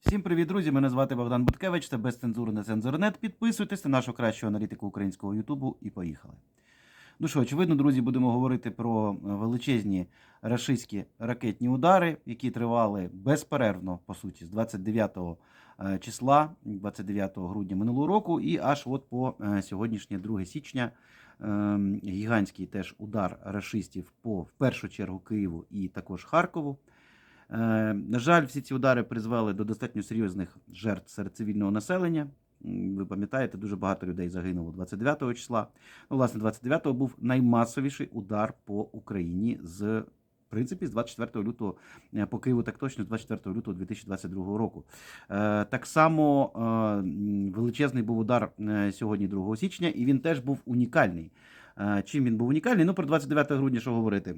Всім привіт, друзі! Мене звати Богдан Буткевич, це без цензури на цензурнет. Підписуйтесь на нашу кращу аналітику українського Ютубу і поїхали. Ну що, очевидно, друзі, будемо говорити про е, величезні рашистські ракетні удари, які тривали безперервно, по суті, з 29 е, числа, 29 грудня минулого року, і аж от по е, сьогоднішнє 2 січня. Ем, Гігантський теж удар рашистів по в першу чергу Києву і також Харкову. Е, На жаль, всі ці удари призвели до достатньо серйозних жертв серед цивільного населення. Ви пам'ятаєте, дуже багато людей загинуло 29 числа. Ну, власне, 29-го був наймасовіший удар по Україні з. В принципі, з 24 лютого е, по Києву, так точно, з 24 лютого 2022 року. Е, Так само величезний був удар сьогодні, 2 січня, і він теж був унікальний. Чим він був унікальний? Ну, про 29 грудня що говорити?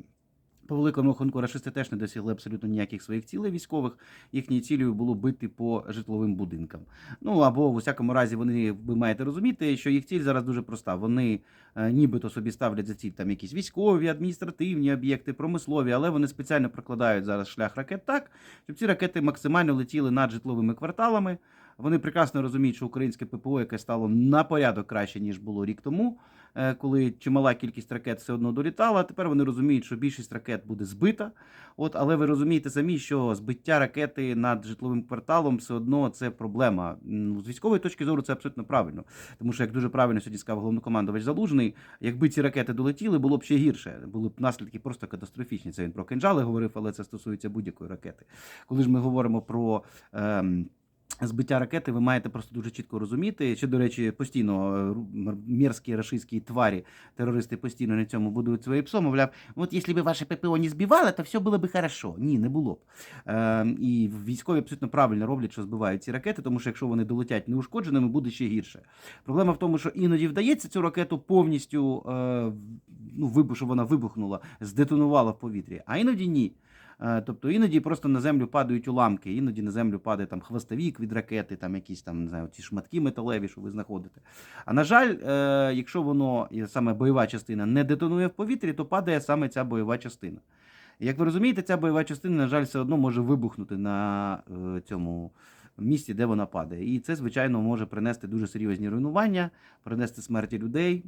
По великому рахунку рашисти теж не досягли абсолютно ніяких своїх цілей військових. Їхньою цілею було бити по житловим будинкам. Ну або в усякому разі, вони ви маєте розуміти, що їх ціль зараз дуже проста. Вони е, нібито собі ставлять за ціль там якісь військові, адміністративні об'єкти, промислові, але вони спеціально прокладають зараз шлях ракет так, щоб ці ракети максимально летіли над житловими кварталами. Вони прекрасно розуміють, що українське ППО, яке стало на порядок краще ніж було рік тому, коли чимала кількість ракет все одно долітала. Тепер вони розуміють, що більшість ракет буде збита. От, але ви розумієте самі, що збиття ракети над житловим кварталом все одно це проблема. З військової точки зору це абсолютно правильно. Тому що, як дуже правильно сьогодні сказав головнокомандувач Залужний, якби ці ракети долетіли, було б ще гірше. Були б наслідки просто катастрофічні. Це він про кинжали говорив, але це стосується будь-якої ракети. Коли ж ми говоримо про. Ем, Збиття ракети ви маєте просто дуже чітко розуміти. Що, до речі, постійно е, мерзкі рашистські тварі, терористи постійно на цьому будують своє псо. Мовляв, от якщо б ваше ППО не збивало, то все було б хорошо. Ні, не було б. Е, і військові абсолютно правильно роблять, що збивають ці ракети, тому що якщо вони долетять неушкодженими, буде ще гірше. Проблема в тому, що іноді вдається цю ракету повністю е, ну, вибух, щоб вона вибухнула, здетонувала в повітрі, а іноді ні. Е, Тобто іноді просто на землю падають уламки, іноді на землю падає там хвостовік від ракети, там якісь там не знаю, ці шматки металеві, що ви знаходите. А на жаль, е, якщо воно саме бойова частина не детонує в повітрі, то падає саме ця бойова частина. Як ви розумієте, ця бойова частина, на жаль, все одно може вибухнути на е, цьому місці, де вона падає. І це, звичайно, може принести дуже серйозні руйнування, принести смерті людей,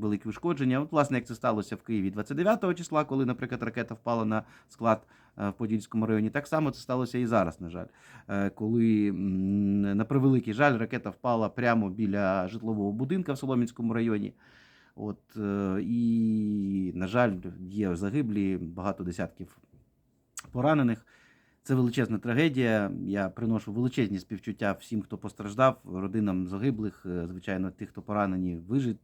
великі ушкодження. От, власне, як це сталося в Києві 29 числа, коли, наприклад, ракета впала на склад е, в Подільському районі. Так само це сталося і зараз, на жаль. Е, Коли, на превеликий жаль, ракета впала прямо біля житлового будинка в Соломінському районі. От, е, і, на жаль, є загиблі, багато десятків поранених. Це величезна трагедія. Я приношу величезні співчуття всім, хто постраждав, родинам загиблих, е, звичайно, тих, хто поранені, вижить,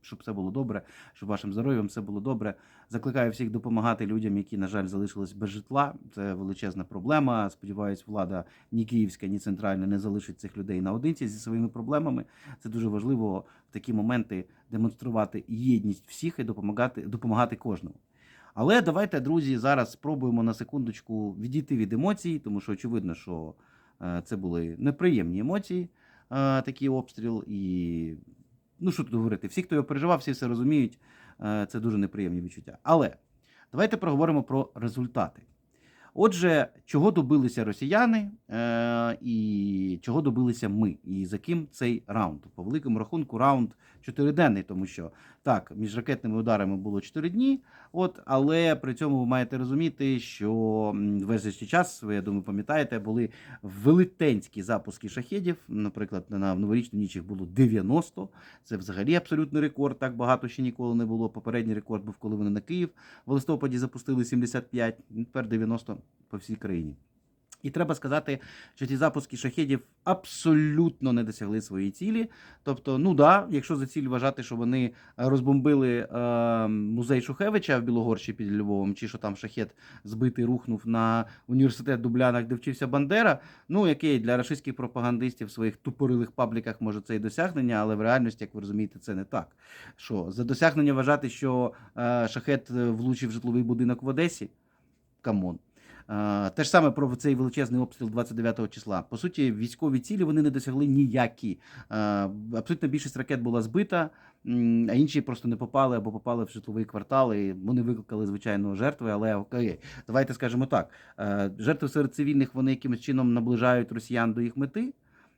щоб все було добре, щоб вашим здоров'ям все було добре. Закликаю всіх допомагати людям, які, на жаль, залишились без житла. Це величезна проблема. Сподіваюсь, влада ні київська, ні центральна не залишить цих людей наодинці зі своїми проблемами. Це дуже важливо в такі моменти демонструвати єдність всіх і допомагати, допомагати кожному. Але давайте, друзі, зараз спробуємо на секундочку відійти від емоцій, тому що очевидно, що е, це були неприємні емоції, е, такий обстріл. І ну що тут говорити, всі, хто його переживав, всі все розуміють. е, Це дуже неприємні відчуття. Але давайте проговоримо про результати. Отже, чого добилися росіяни і чого добилися ми, і за ким цей раунд? По великому рахунку, раунд чотириденний, тому що так, між ракетними ударами було 4 дні. От, але при цьому ви маєте розуміти, що весь час, ви я думаю, пам'ятаєте, були велетенські запуски шахедів. Наприклад, на новорічну ніч їх було 90. Це взагалі абсолютний рекорд. Так багато ще ніколи не було. Попередній рекорд був, коли вони на Київ в листопаді запустили 75, ну, тепер 90 по всій країні. І треба сказати, що ці запуски шахедів абсолютно не досягли своєї цілі. Тобто, ну да, якщо за ціль вважати, що вони розбомбили е, музей Шухевича в Білогорщі під Львовом, чи що там шахет збитий рухнув на університет Дублянах, де вчився Бандера. Ну, який для рашистських пропагандистів в своїх тупорилих пабліках може це і досягнення, але в реальності, як ви розумієте, це не так. Що за досягнення вважати, що е, шахет е, влучив житловий будинок в Одесі? Камон. Е, Те ж саме про цей величезний обстріл 29 числа. По суті, військові цілі вони не досягли ніякі. Е, Абсолютно більшість ракет була збита, а інші просто не попали або попали в житловий квартал. І вони викликали звичайно жертви. Але окей, давайте скажемо так: е, жертви серед цивільних вони якимось чином наближають росіян до їх мети.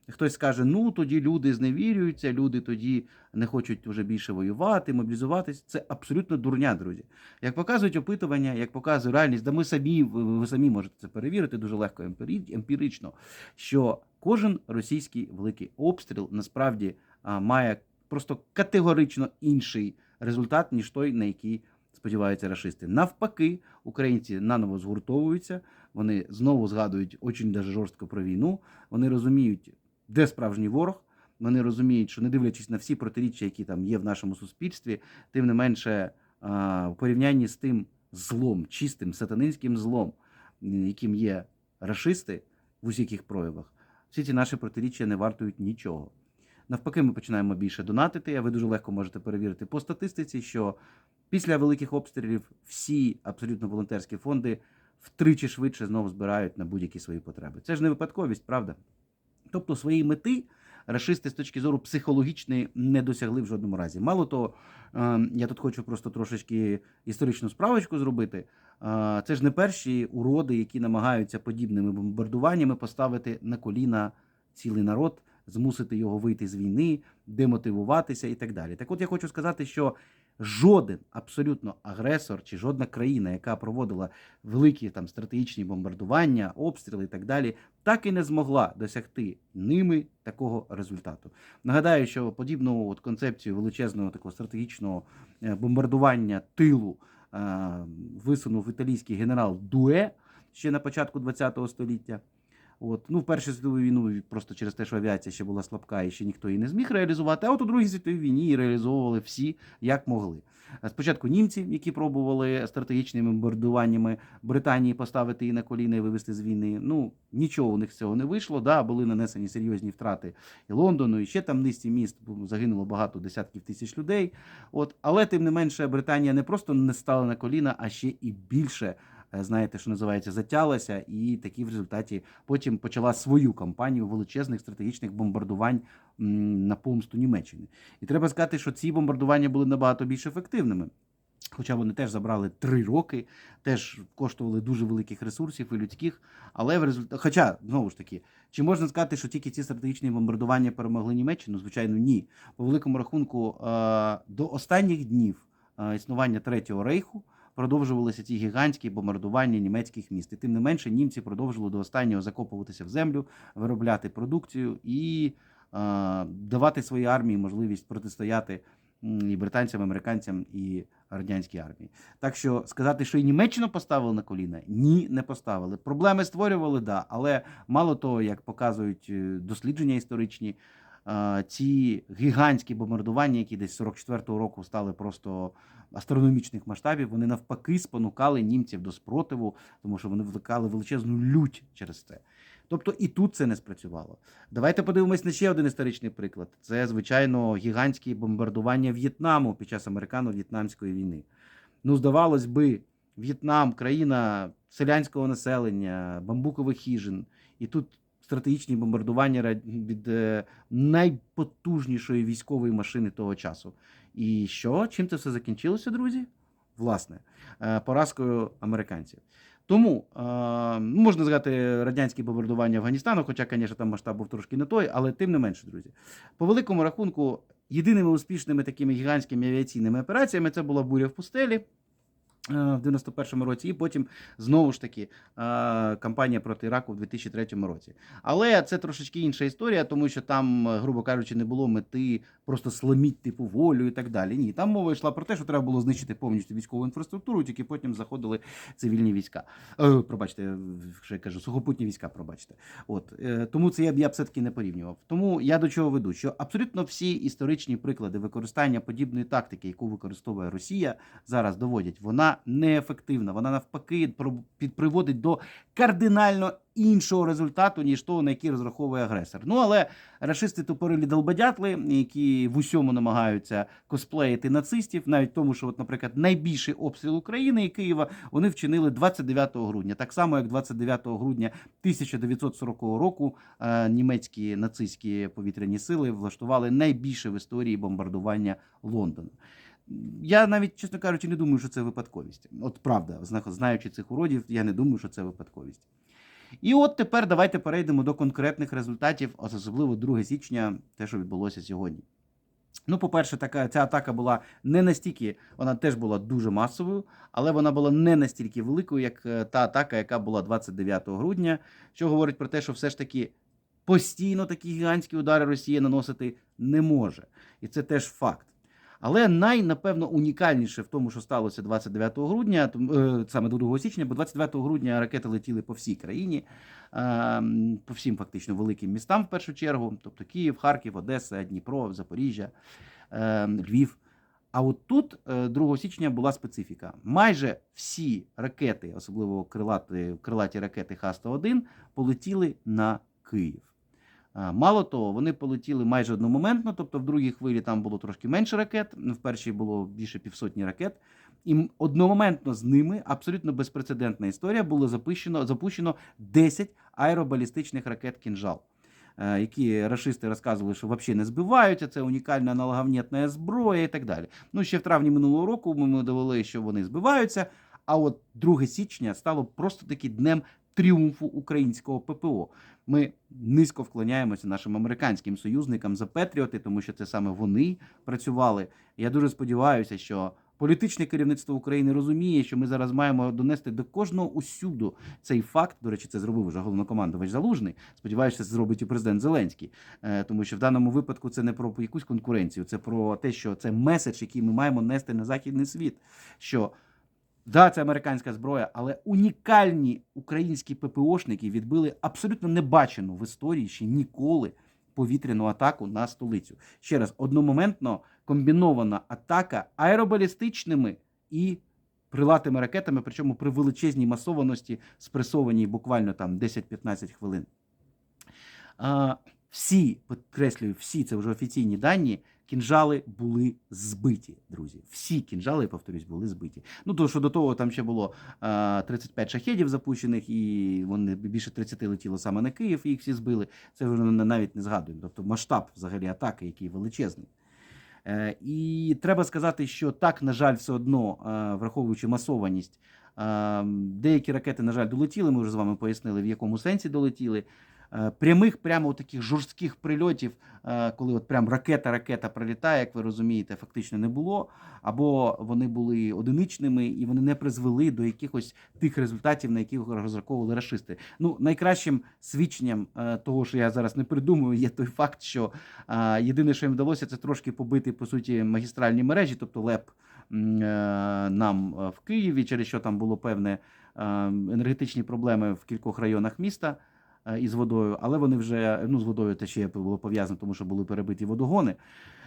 Хтось скаже, ну тоді люди зневірюються, люди тоді не хочуть вже більше воювати, мобілізуватись. Це абсолютно дурня, друзі. Як показують опитування, як показує реальність, да ми самі, ви, самі можете це перевірити дуже легко емпірично, що кожен російський великий обстріл насправді має просто категорично інший результат, ніж той, на який сподіваються рашисти. Навпаки, українці наново згуртовуються, вони знову згадують очень даже жорстко про війну. Вони розуміють, де справжній ворог. Вони розуміють, що не дивлячись на всі протиріччя, які там є в нашому суспільстві, тим не менше, в порівнянні з тим злом, чистим сатанинським злом, яким є рашисти в усіх проявах, всі ці наші протиріччя не вартують нічого. Навпаки, ми починаємо більше донатити, а ви дуже легко можете перевірити по статистиці, що після великих обстрілів всі абсолютно волонтерські фонди втричі швидше знову збирають на будь-які свої потреби. Це ж не випадковість, правда? Тобто свої мети рашисти з точки зору психологічної не досягли в жодному разі. Мало того, е, я тут хочу просто трошечки історичну справочку зробити. Е, Це ж не перші уроди, які намагаються подібними бомбардуваннями поставити на коліна цілий народ, змусити його вийти з війни, демотивуватися і так далі. Так от я хочу сказати, що жоден абсолютно агресор чи жодна країна, яка проводила великі там стратегічні бомбардування, обстріли і так далі, так і не змогла досягти ними такого результату. Нагадаю, що подібну от концепцію величезного такого стратегічного е, бомбардування тилу е, висунув італійський генерал Дуе ще на початку ХХ століття. От, ну, в Першу світову війну просто через те, що авіація ще була слабка і ще ніхто її не зміг реалізувати. А от у Другій світовій війні її реалізовували всі як могли. Е, Спочатку німці, які пробували стратегічними бомбардуваннями Британії поставити її на коліна і вивести з війни. Ну нічого у них з цього не вийшло. Да, були нанесені серйозні втрати і Лондону, і ще там низці міст загинуло багато десятків тисяч людей. От, але тим не менше, Британія не просто не стала на коліна, а ще і більше. Е, Знаєте, що називається, затялася, і таки в результаті потім почала свою кампанію величезних стратегічних бомбардувань на помсту Німеччини. І треба сказати, що ці бомбардування були набагато більш ефективними. Хоча вони теж забрали три роки, теж коштували дуже великих ресурсів і людських. Але в результаті, хоча знову ж таки, чи можна сказати, що тільки ці стратегічні бомбардування перемогли Німеччину? Звичайно, ні. По великому рахунку, е, до останніх днів е, існування Третього рейху продовжувалися ці гігантські бомбардування німецьких міст. І тим не менше, німці продовжували до останнього закопуватися в землю, виробляти продукцію і е, давати своїй армії можливість протистояти і британцям, американцям, і радянській армії. Так що сказати, що і Німеччину поставили на коліна, ні, не поставили. Проблеми створювали, да, але мало того, як показують е, дослідження історичні, е, ці гігантські бомбардування, які десь 44-го року стали просто астрономічних масштабів, вони навпаки спонукали німців до спротиву, тому що вони викликали величезну лють через це. Тобто і тут це не спрацювало. Давайте подивимось на ще один історичний приклад. Це, звичайно, гігантські бомбардування В'єтнаму під час американо-в'єтнамської війни. Ну, здавалось би, В'єтнам, країна селянського населення, бамбукових хижин, і тут стратегічні бомбардування від е, найпотужнішої військової машини того часу. І що? Чим це все закінчилося, друзі? Власне, е, поразкою американців. Тому е, ну, можна згадати радянське бомбардування Афганістану, хоча, звісно, там масштаб був трошки не той, але тим не менше, друзі. По великому рахунку, єдиними успішними такими гігантськими авіаційними операціями це була буря в пустелі. Е, В 91-му році, і потім знову ж таки е, кампанія проти Іраку в 2003 році. Але це трошечки інша історія, тому що там, е, грубо кажучи, не було мети просто сломіть типу волю і так далі. Ні, там мова йшла про те, що треба було знищити повністю військову інфраструктуру, тільки потім заходили цивільні війська. Е, пробачте, що я кажу, сухопутні війська, пробачте. От е, тому це я б я б все-таки не порівнював. Тому я до чого веду, що абсолютно всі історичні приклади використання подібної тактики, яку використовує Росія, зараз доводять, вона неефективна. Вона навпаки про- під- приводить до кардинально іншого результату, ніж того, на який розраховує агресор. Ну але рашисти тупорилі долбодятли, які в усьому намагаються косплеїти нацистів, навіть тому, що, от, наприклад, найбільший обстріл України і Києва вони вчинили 29 грудня, так само як 29 грудня 1940 року е, німецькі нацистські повітряні сили влаштували найбільше в історії бомбардування Лондону. Я навіть, чесно кажучи, не думаю, що це випадковість. От правда, знаючи цих уродів, я не думаю, що це випадковість. І от тепер давайте перейдемо до конкретних результатів, особливо 2 січня, те, що відбулося сьогодні. Ну, по-перше, така ця атака була не настільки, вона теж була дуже масовою, але вона була не настільки великою, як е, та атака, яка була 29 грудня, що говорить про те, що все ж таки постійно такі гігантські удари Росія наносити не може. І це теж факт. Але най, напевно, унікальніше в тому, що сталося 29 грудня, е, саме 2 січня, бо 29 грудня ракети летіли по всій країні, е, по всім фактично великим містам в першу чергу, тобто Київ, Харків, Одеса, Дніпро, Запоріжжя, е, Львів. А от тут е, 2 січня була специфіка. Майже всі ракети, особливо крилаті, крилаті ракети Х-101, полетіли на Київ. А, Мало того, вони полетіли майже одномоментно, тобто в другій хвилі там було трошки менше ракет, в першій було більше півсотні ракет. І одномоментно з ними абсолютно безпрецедентна історія було запущено, запущено 10 аеробалістичних ракет кінжал. е, Які рашисти розказували, що взагалі не збиваються, це унікальна аналоговнітна зброя і так далі. Ну, ще в травні минулого року ми довели, що вони збиваються. А от 2 січня стало просто таки днем тріумфу українського ППО. Ми низько вклоняємося нашим американським союзникам за Петріоти, тому що це саме вони працювали. Я дуже сподіваюся, що політичне керівництво України розуміє, що ми зараз маємо донести до кожного усюду цей факт. До речі, це зробив вже головнокомандувач Залужний. Сподіваюся, це зробить і президент Зеленський, Е, тому що в даному випадку це не про якусь конкуренцію, це про те, що це меседж, який ми маємо нести на західний світ. що Да, це американська зброя, але унікальні українські ППОшники відбили абсолютно небачену в історії ще ніколи повітряну атаку на столицю. Ще раз, одномоментно комбінована атака аеробалістичними і крилатими ракетами, причому при величезній масованості, спресованій буквально там 10-15 хвилин. Всі, підкреслюю, всі це вже офіційні дані. Кінжали були збиті, друзі. Всі кінжали, я повторюсь, були збиті. Ну, то що до того там ще було а, 35 шахедів запущених, і вони більше 30 летіло саме на Київ, і їх всі збили. Це вже навіть не згадуємо. Тобто масштаб взагалі атаки, який величезний. Е, і треба сказати, що так, на жаль, все одно, е, враховуючи масованість, е, деякі ракети, на жаль, долетіли. Ми вже з вами пояснили, в якому сенсі долетіли. Е, Прямих, прямо таких жорстких прильотів, е, коли от прям ракета-ракета прилітає, як ви розумієте, фактично не було. Або вони були одиничними і вони не призвели до якихось тих результатів, на яких розраховували рашисти. Ну, найкращим свідченням е, того, що я зараз не придумую, є той факт, що єдине, що їм вдалося, це трошки побити по суті магістральні мережі, тобто ЛЕП нам в Києві, через що там було певне енергетичні проблеми в кількох районах міста із водою, але вони вже ну з водою те ще було пов'язано, тому що були перебиті водогони,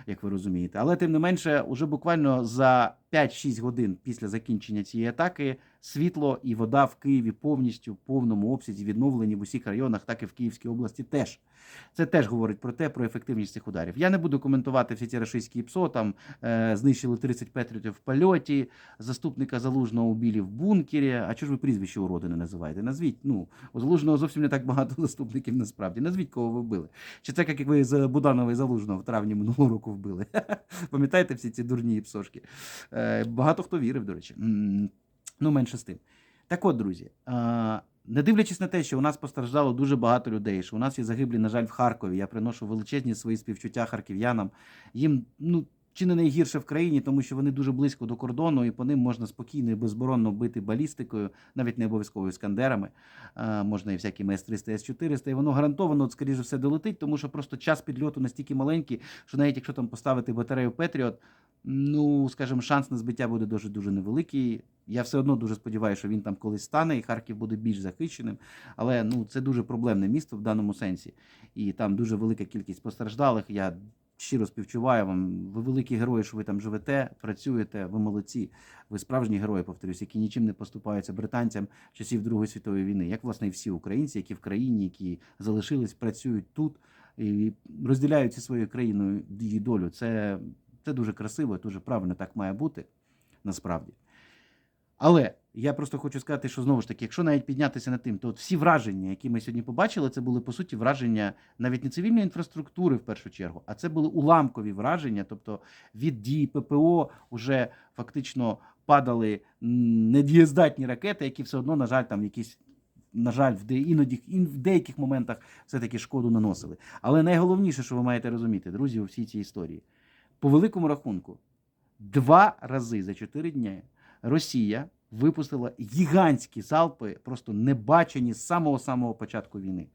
як ви розумієте. Але тим не менше, уже буквально за 5-6 годин після закінчення цієї атаки світло і вода в Києві повністю в повному обсязі відновлені в усіх районах, так і в Київській області теж. Це теж говорить про те, про ефективність цих ударів. Я не буду коментувати всі ці рашистські ПСО, там е, знищили 30 петріотів в польоті, заступника залужного убили в бункері. А чого ж ви прізвище уроди не називаєте? Назвіть, ну, у залужного зовсім не так багато заступників насправді. Назвіть, кого ви вбили. Чи це як ви з Буданова і залужного в травні минулого року вбили? Пам'ятаєте всі ці дурні псошки? Е, багато хто вірив, до речі. Ну, менше з тим. Так от, друзі, не дивлячись на те, що у нас постраждало дуже багато людей, що у нас є загиблі, на жаль, в Харкові. Я приношу величезні свої співчуття харків'янам. Їм ну. Чи не найгірше в країні, тому що вони дуже близько до кордону, і по ним можна спокійно і безборонно бити балістикою, навіть не обов'язково іскандерами. А, можна і всякими С-300, С-400, і воно гарантовано, скоріше все, долетить, тому що просто час підльоту настільки маленький, що навіть якщо там поставити батарею Петріот, ну, скажімо, шанс на збиття буде дуже дуже невеликий. Я все одно дуже сподіваюся, що він там колись стане, і Харків буде більш захищеним. Але ну це дуже проблемне місто в даному сенсі. І там дуже велика кількість постраждалих. Я щиро співчуваю вам. Ви великі герої, що ви там живете, працюєте, ви молодці. Ви справжні герої, повторюсь, які нічим не поступаються британцям часів Другої світової війни, як власне і всі українці, які в країні, які залишились, працюють тут і розділяють зі своєю країною її долю. Це, це дуже красиво, дуже правильно так має бути насправді. Але я просто хочу сказати, що знову ж таки, якщо навіть піднятися над тим, то от всі враження, які ми сьогодні побачили, це були по суті враження навіть не цивільної інфраструктури в першу чергу, а це були уламкові враження, тобто від дій ППО вже фактично падали недієздатні ракети, які все одно, на жаль, там якісь. На жаль, в де іноді ін- в деяких моментах все-таки шкоду наносили. Але найголовніше, що ви маєте розуміти, друзі, у всій цій історії, по великому рахунку, два рази за чотири дні Росія випустила гігантські залпи, просто небачені з самого самого початку війни.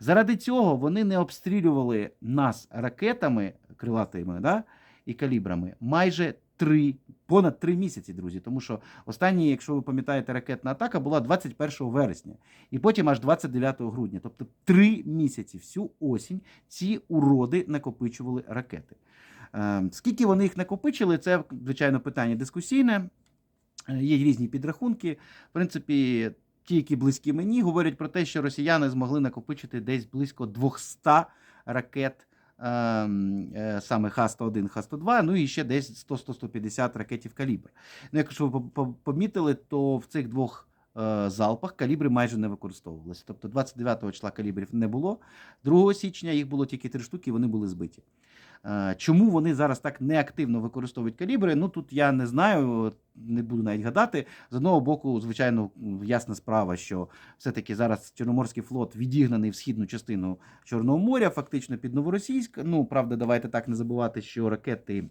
Заради цього вони не обстрілювали нас ракетами крилатими да, і калібрами майже три, понад три місяці, друзі. Тому що останні, якщо ви пам'ятаєте, ракетна атака була 21 вересня, і потім аж 29 грудня. Тобто три місяці, всю осінь ці уроди накопичували ракети. Е, Скільки вони їх накопичили, це звичайно питання дискусійне. Е, Є різні підрахунки. В принципі, ті, які близькі мені, говорять про те, що росіяни змогли накопичити десь близько 200 ракет. ем, е, Саме Х-101, Х-102, ну і ще десь 100-150 ракетів калібр. Ну, якщо ви по- по- помітили, то в цих двох е, залпах калібри майже не використовувалися. Тобто 29 числа калібрів не було, 2 січня їх було тільки три штуки, і вони були збиті. Е, Чому вони зараз так неактивно використовують калібри? Ну тут я не знаю, не буду навіть гадати. З одного боку, звичайно, ясна справа, що все-таки зараз Чорноморський флот відігнаний в східну частину Чорного моря, фактично під Новоросійськ. Ну, правда, давайте так не забувати, що ракети.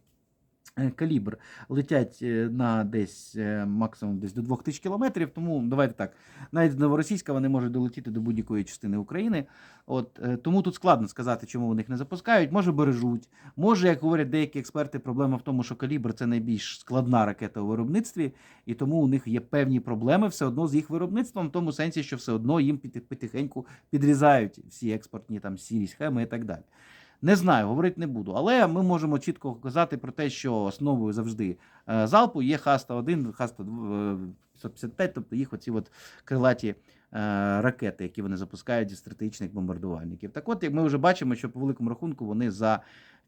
Е, Калібр летять е, на десь е, максимум десь до 2000 кілометрів. Тому давайте так. Навіть Новоросійська вони можуть долетіти до будь-якої частини України. От тому тут складно сказати, чому вони їх не запускають. Може бережуть. Може, як говорять деякі експерти, проблема в тому, що калібр це найбільш складна ракета у виробництві, і тому у них є певні проблеми все одно з їх виробництвом, в тому сенсі, що все одно їм потихеньку підрізають всі експортні там сірі схеми і так далі. Не знаю, говорити не буду, але ми можемо чітко казати про те, що основою завжди е, залпу є хаста 1 хаста 555, тобто їх оці от крилаті е, ракети, які вони запускають зі стратегічних бомбардувальників. Так от, як ми вже бачимо, що по великому рахунку вони за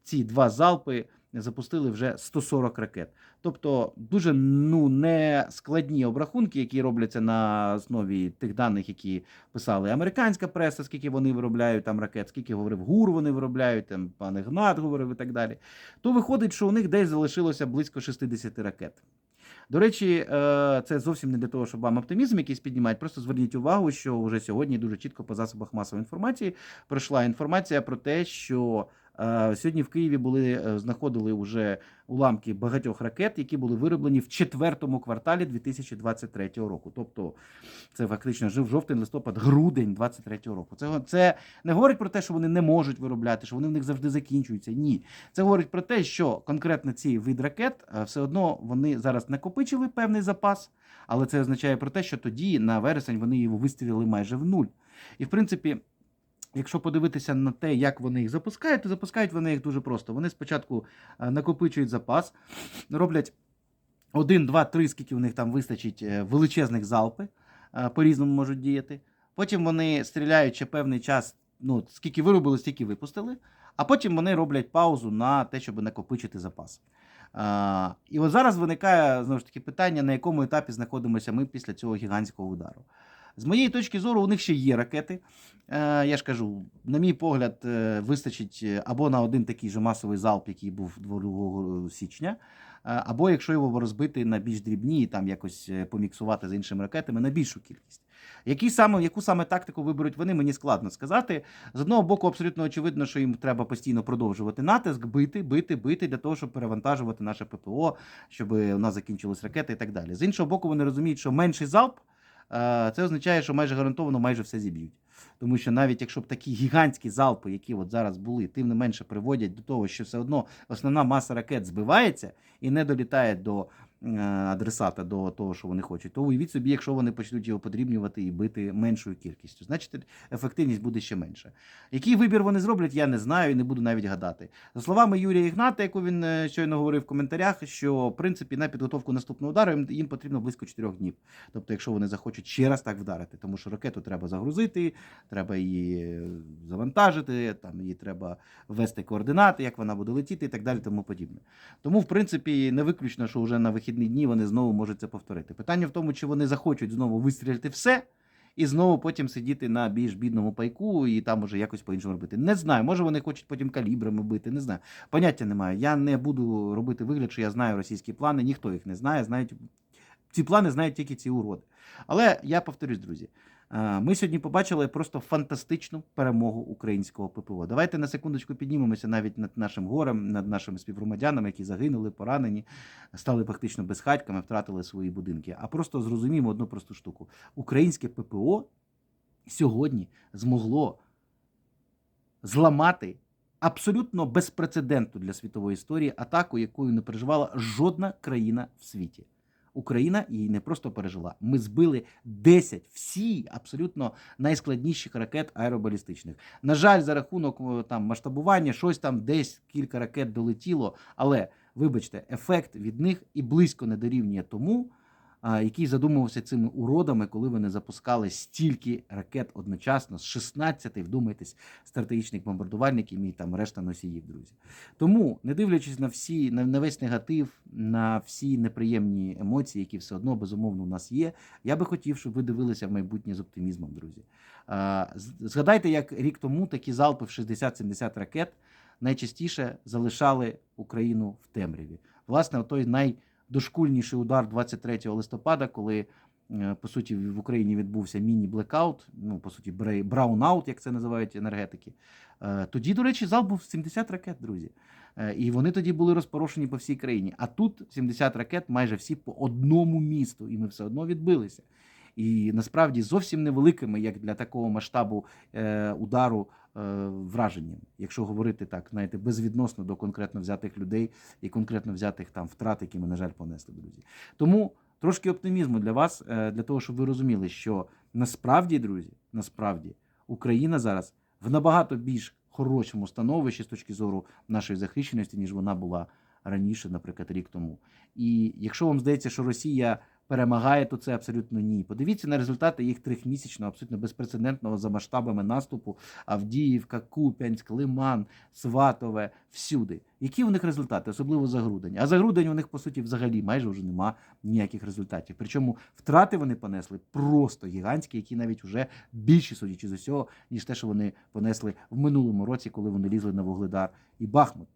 ці два залпи запустили вже 140 ракет. Тобто дуже ну не складні обрахунки, які робляться на основі тих даних, які писали американська преса, скільки вони виробляють там ракет, скільки говорив ГУР, вони виробляють, там пан Ігнат говорив і так далі. То виходить, що у них десь залишилося близько 60 ракет. До речі, е, це зовсім не для того, щоб вам оптимізм якийсь піднімати. Просто зверніть увагу, що вже сьогодні дуже чітко по засобах масової інформації пройшла інформація про те, що сьогодні в Києві були е, знаходили вже уламки багатьох ракет, які були вироблені в четвертому кварталі 2023 року. Тобто це фактично жив жовтень, листопад, грудень 23 року. Це, це не говорить про те, що вони не можуть виробляти, що вони в них завжди закінчуються. Ні. Це говорить про те, що конкретно ці вид ракет е, все одно вони зараз накопичили певний запас, але це означає про те, що тоді на вересень вони його вистрілили майже в нуль. І в принципі. Якщо подивитися на те, як вони їх запускають, то запускають вони їх дуже просто. Вони спочатку е, накопичують запас, роблять один, два, три, скільки у них там вистачить е, величезних залпи, е, по-різному можуть діяти. Потім вони стріляють ще певний час, ну, скільки виробили, стільки випустили, а потім вони роблять паузу на те, щоб накопичити запас. І от зараз виникає знову ж таки питання, на якому етапі знаходимося ми після цього гігантського удару. З моєї точки зору, у них ще є ракети. Е, я ж кажу, на мій погляд, е, вистачить е, або на один такий же масовий залп, який був 2 січня, або якщо його розбити на більш дрібні і там якось поміксувати з іншими ракетами на більшу кількість. Які саме, яку саме тактику виберуть вони, мені складно сказати. З одного боку, абсолютно очевидно, що їм треба постійно продовжувати натиск, бити, бити, бити для того, щоб перевантажувати наше ППО, щоб у нас закінчились ракети і так далі. З іншого боку, вони розуміють, що менший залп це означає, що майже гарантовано майже все зіб'ють. Тому що навіть якщо б такі гігантські залпи, які от зараз були, тим не менше приводять до того, що все одно основна маса ракет збивається і не долітає до адресата до того, що вони хочуть, то уявіть собі, якщо вони почнуть його подрібнювати і бити меншою кількістю, значить ефективність буде ще менша. Який вибір вони зроблять, я не знаю і не буду навіть гадати. За словами Юрія Ігната, яку він е, щойно говорив в коментарях, що в принципі на підготовку наступного удару їм, потрібно близько 4 днів. Тобто, якщо вони захочуть ще раз так вдарити, тому що ракету треба загрузити, треба її е, завантажити, там її треба ввести координати, як вона буде летіти і так далі, тому подібне. Тому, в принципі, не виключно, що вже на вихідні дні вони знову можуть це повторити. Питання в тому, чи вони захочуть знову вистрілити все. І знову потім сидіти на більш бідному пайку і там уже якось по-іншому робити. Не знаю, може вони хочуть потім калібрами бити, не знаю. Поняття немає. Я не буду робити вигляд, що я знаю російські плани, ніхто їх не знає. Знають ці плани знають тільки ці уроди. Але я повторюсь, друзі. Е, Ми сьогодні побачили просто фантастичну перемогу українського ППО. Давайте на секундочку піднімемося навіть над нашим горем, над нашими співгромадянами, які загинули, поранені, стали практично безхатьками, втратили свої будинки. А просто зрозуміємо одну просту штуку: українське ППО сьогодні змогло зламати абсолютно безпрецедентну для світової історії атаку, якою не переживала жодна країна в світі. Україна її не просто пережила. Ми збили 10 всі абсолютно найскладніших ракет аеробалістичних. На жаль, за рахунок там масштабування, щось там десь кілька ракет долетіло. Але вибачте, ефект від них і близько не дорівнює тому, який задумувався цими уродами, коли вони запускали стільки ракет одночасно з 16, вдумайтесь, стратегічних бомбардувальників і там решта носіїв, друзі. Тому, не дивлячись на всі на, весь негатив, на всі неприємні емоції, які все одно безумовно у нас є, я би хотів, щоб ви дивилися в майбутнє з оптимізмом, друзі. Згадайте, як рік тому такі залпи в 60-70 ракет найчастіше залишали Україну в темряві. Власне, той найдошкульніший удар 23 листопада, коли е, по суті в Україні відбувся міні-блекаут, ну по суті, браунаут, як це називають енергетики. Е, Тоді, до речі, залп був 70 ракет, друзі. Е, І вони тоді були розпорошені по всій країні. А тут 70 ракет, майже всі по одному місту, і ми все одно відбилися. І насправді зовсім невеликими, як для такого масштабу е, удару е, враженням, якщо говорити так, знаєте, безвідносно до конкретно взятих людей і конкретно взятих там втрат, які ми, на жаль, понесли, друзі. Тому трошки оптимізму для вас, е, для того, щоб ви розуміли, що насправді, друзі, насправді Україна зараз в набагато більш хорошому становищі з точки зору нашої захищеності, ніж вона була раніше, наприклад, рік тому. І якщо вам здається, що Росія перемагає, то це абсолютно ні. Подивіться на результати їх трьохмісячного, абсолютно безпрецедентного за масштабами наступу Авдіївка, Куп'янськ, Лиман, Сватове, всюди. Які у них результати, особливо за грудень? А за грудень у них, по суті, взагалі майже вже нема ніяких результатів. Причому втрати вони понесли просто гігантські, які навіть вже більші, судячи з усього, ніж те, що вони понесли в минулому році, коли вони лізли на Вугледар і Бахмут.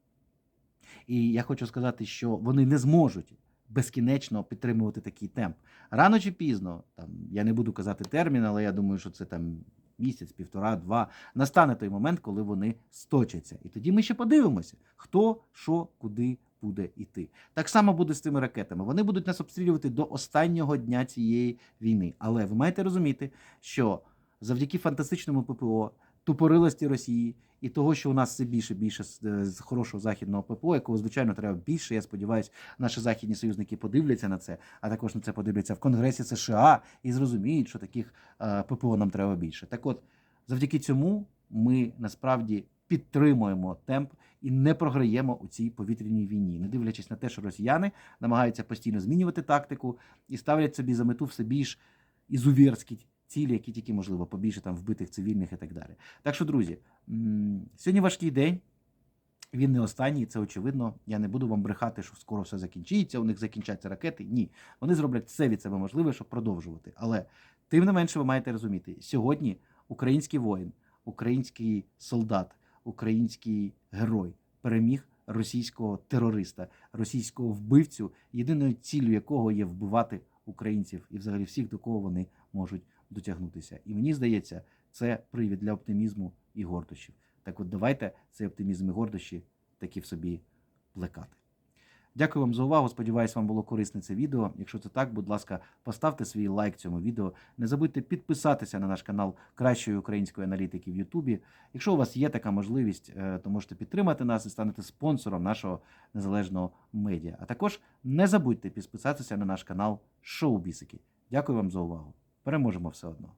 І я хочу сказати, що вони не зможуть безкінечно підтримувати такий темп. Рано чи пізно, там я не буду казати термін, але я думаю, що це там місяць, півтора, два. Настане той момент, коли вони сточаться. І тоді ми ще подивимося, хто, що, куди буде йти. Так само буде з цими ракетами. Вони будуть нас обстрілювати до останнього дня цієї війни. Але ви маєте розуміти, що завдяки фантастичному ППО, тупорилості Росії і того, що у нас все більше більше з, е, хорошого західного ППО, якого звичайно треба більше. Я сподіваюся, наші західні союзники подивляться на це, а також на це подивляться в Конгресі США і зрозуміють, що таких е, ППО нам треба більше. Так от, завдяки цьому ми насправді підтримуємо темп і не програємо у цій повітряній війні, не дивлячись на те, що росіяни намагаються постійно змінювати тактику і ставлять собі за мету все більш ізувірські цілі, які тільки можливо, побільше там вбитих цивільних і так далі. Так що, друзі, сьогодні важкий день. Він не останній, це очевидно. Я не буду вам брехати, що скоро все закінчиться, у них закінчаться ракети. Ні, вони зроблять все від себе можливе, щоб продовжувати. Але тим не менше, ви маєте розуміти, сьогодні український воїн, український солдат, український герой переміг російського терориста, російського вбивцю, єдиною ціллю якого є вбивати українців і взагалі всіх, до кого вони можуть дотягнутися. І мені здається, це привід для оптимізму і гордощів. Так от давайте цей оптимізм і гордощі таки в собі плекати. Дякую вам за увагу. Сподіваюсь, вам було корисне це відео. Якщо це так, будь ласка, поставте свій лайк цьому відео. Не забудьте підписатися на наш канал кращої української аналітики в Ютубі. Якщо у вас є така можливість, е, то можете підтримати нас і станете спонсором нашого незалежного медіа. А також не забудьте підписатися на наш канал Шоу Бісики. Дякую вам за увагу. Переможемо все одно.